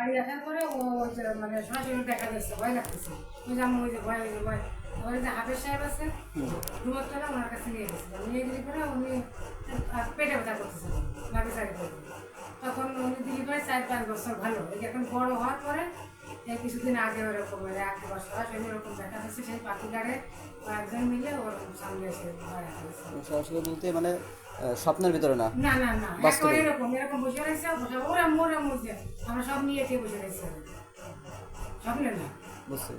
বাড়ি আসার পরে ও মানে সরাসরি দেখা যাচ্ছে, ভয় লাগতেছে। ওই যে ওই যে ভয়, ওই যে ভয়। ওই যে হাফেজ সাহেব আছে রুমের তলা ওনার কাছে নিয়ে গেছিলাম নিয়ে গেলে পরে উনি পেটে ব্যথা করতেছিলেন নাকি সাইড করে তখন উনি দিলি ভাই চার পাঁচ বছর ভালো। এখন বড় হওয়ার পরে কিছুদিন আগে ওরকম মানে এক বছর সরাসরি ওরকম দেখা যাচ্ছে সেই পাখিগারে কয়েকজন মিলে ওর সামনে এসে বলতে মানে স্বপ্নের ভিতরে না? না না না। বাস্তবে? এরকম এরকম বসে রয়েছে বসে ওরা মোরে আমরা সব নিয়ে এসে বসে রয়েছে। স্বপ্নে না। বুঝতে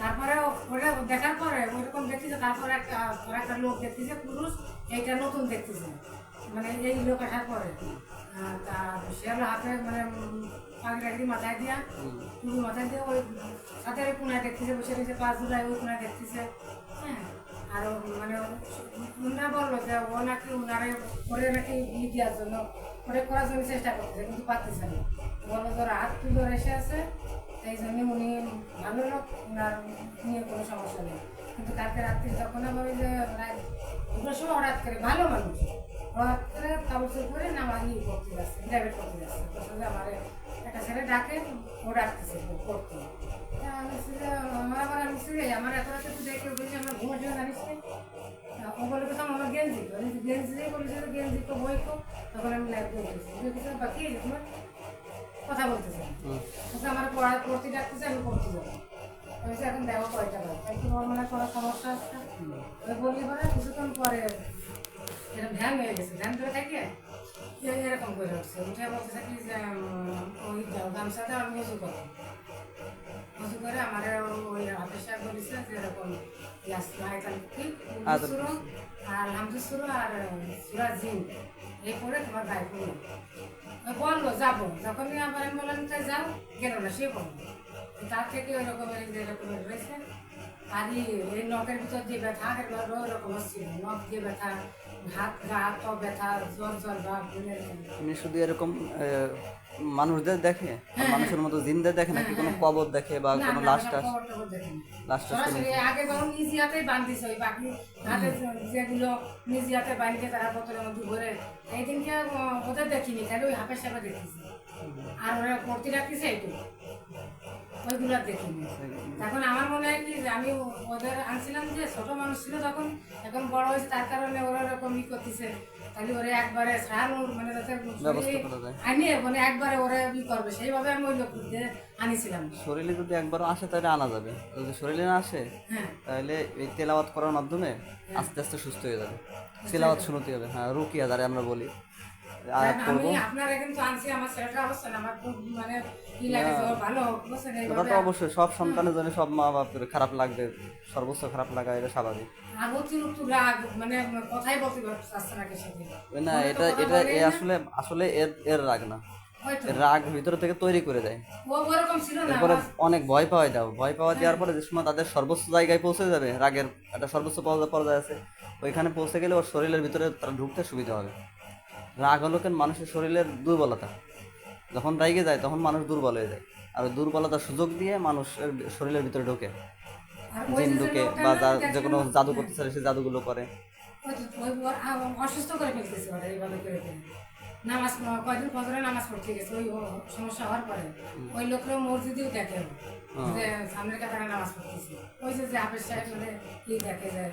তারপরে ওরা দেখার পরে ওইরকম দেখতেছে তারপরে একটা একটা লোক দেখতেছে পুরুষ এইটা নতুন দেখতেছে। মানে এই লোক আসার পরে। তা সে হলো হাতে মানে পাখি টাকি মাথায় দিয়া পুরো মাথায় দিয়ে ওই সাথে কোনায় দেখতেছে বসে রয়েছে পাঁচ জুলাই ওই কোনায় দেখতেছে হ্যাঁ আর ও মানে উনা বলল যে ও নাকি ওনারে করে নাকি ই দেওয়ার জন্য, করে করার জন্য চেষ্টা করতেছে, কিন্তু পারতেছে না। বলল তোর হাত তুলে এসে আছে, সেই জন্য উনি ভালো লোক ওনার নিয়ে কোনো সমস্যা নেই। কিন্তু কালকে রাত্রি তখন আমি যে রাত দুটোর সময় হঠাৎ করে ভালো মানুষ হঠাৎ কাপড় করে নামা ইয়ে করতে যাচ্ছে প্রাইভেট করতে যাচ্ছে যে আমার একটা ছেলে ডাকে ও ডাকতেছে করতে আমার আবার আমি বলছি যে, আমার এত রাতে তুই দেখে বলছি আমার ঘুমের জন্য জানিস ও বলে কোথাও আমার গেঞ্জি গেঞ্জি দিয়ে বলেছে গেঞ্জি তো বই তো। তখন আমি লাইভ বলতেছি বাকি তোমার? কথা বলতেছে। আমার পড়া পড়তে ডাকতেছে আমি পড়তে যাব। বলছি, এখন দেখো কয়টা বাজে? ওর মানে কোনো সমস্যা আছে? বললি পরে কিছুক্ষণ পরে এরকম ধ্যান হয়ে গেছে ধ্যান ধরে থাকে? এরকম করে উঠছে উঠে বলতেছে কি যে ওই যাও গামছাটা আমি উঁচু করো উঁচু করে আমার ওই হাতের সাহেব বলেছে যে এরকম কি আর হামদু সুরো আর সুরা জিন এই করে তোমার পড়ল ওই বলল যাব। যখনই আবার আমি বললাম তাই যাও? গেল না সে বলল। তার থেকে ওই রকমের যে এরকমের রয়েছে আর এই নখের ভিতর যে ব্যথা এগুলো রকম নখ দিয়ে ব্যথা হাত গা হাত ব্যথা জ্বর জ্বর এমনি শুধু এরকম মানুষদের দেখে? মানুষের মতো জিনদের দেখে নাকি কোনো কবর দেখে বা কোনো লাশ। লাশ আগে যখন নিজ ওই বাকি হাতে যেগুলো নিজ হাতে তারা বোতলের মধ্যে ভরে এই দিনকে ওদের দেখিনি খালি ওই হাফের সাপে দেখেছি আর ওরা পড়তে রাখতেছে এইটুকু ওইগুলো দেখিনি। এখন আমার মনে হয় কি আমি ওদের আনছিলাম যে ছোট মানুষ ছিল তখন এখন বড় হয়েছে তার কারণে ওরা ওরকম ই করতেছে। তাহলে ওরা একবারে সারানোর মানে যাতে। আনিয়ে মানে একবারে ওরা ই করবে। সেইভাবে আমি ওই লোক আনিছিলাম। শরীরে যদি একবারও আসে তাহলে আনা যাবে। যদি শরীরে না আসে হ্যাঁ। তাহলে এই তেলাওয়াত করার মাধ্যমে আস্তে আস্তে সুস্থ হয়ে যাবে। তেলাওয়াত শুনতে হবে। হ্যাঁ রুকিয়া যারা আমরা বলি। আমি করব। কিন্তু আনছি আমার ছেলেটার অবস্থা আমার খুব মানে কি ভালো ওটা তো অবশ্যই সব সন্তানের জন্য সব মা বাপের খারাপ লাগবে সর্বোচ্চ খারাপ লাগা এটা স্বাভাবিক। আর অতিরিক্ত রাগ মানে কথাই বলতে পারছে না এটা এটা এ আসলে আসলে এর এর রাগ না। রাগ ভিতরে থেকে তৈরি করে দেয়। এরপরে অনেক ভয় পাওয়া দাও ভয় পাওয়া দেওয়ার পরে যে সময় তাদের সর্বোচ্চ জায়গায় পৌঁছে যাবে রাগের একটা সর্বোচ্চ পর্যায়ে আছে ওইখানে পৌঁছে গেলে ওর শরীরের ভিতরে তারা ঢুকতে সুবিধা হবে। রাগ হলো কেন? মানুষের শরীরের দুর্বলতা। যখন রাগে যায় তখন মানুষ দুর্বল হয়ে যায়। আর দুর্বলতার সুযোগ দিয়ে মানুষের শরীরের ভিতরে ঢোকে। জিন ঢুকে বা যে কোনো জাদু করতে চায় সে জাদুগুলো করে। ওই তো- ওই ওর আ- অসুস্থ করে ফেলতেছে এইভাবে করে করে। নামাজ কয়দিন ফজরে নামাজ পড়তে গেছে ওই সমস্যা হওয়ার পরে। ওই লোকরা মসজিদেও দেখে যে সামনের কাতারে নামাজ পড়তেছে। ওই যে যে হাফেজ সাহেব মানে কি দেখে যায়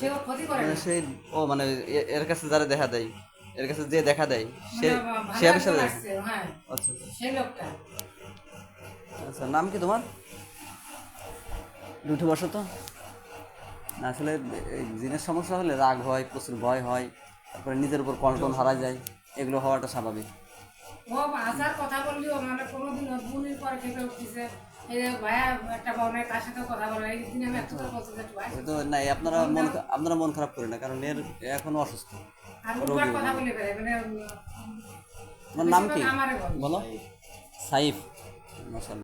সেও ক্ষতি করে সেই ও মানে এর কাছে যারা দেখা দেয় এর কাছে যে দেখা দেয় সে সে আমার সাথে হ্যাঁ। আচ্ছা আচ্ছা। সেই লোকটা। আচ্ছা নাম কি তোমার? দুটো বসো তো না আসলে এই জিনের সমস্যা হলে রাগ হয় প্রচুর ভয় হয় তারপরে নিজের উপর কন্ট্রোল হারা যায় এগুলো হওয়াটা স্বাভাবিক। ও ভাষার কথা বললেও মানে কোনোদিন বুনির পরে খেপে উঠতেছে। আপনারা মন আপনারা মন খারাপ করি না কারণ এর এখন অসুস্থ। বেড়ায় মানে তোমার নাম কি? বলো। সাইফ।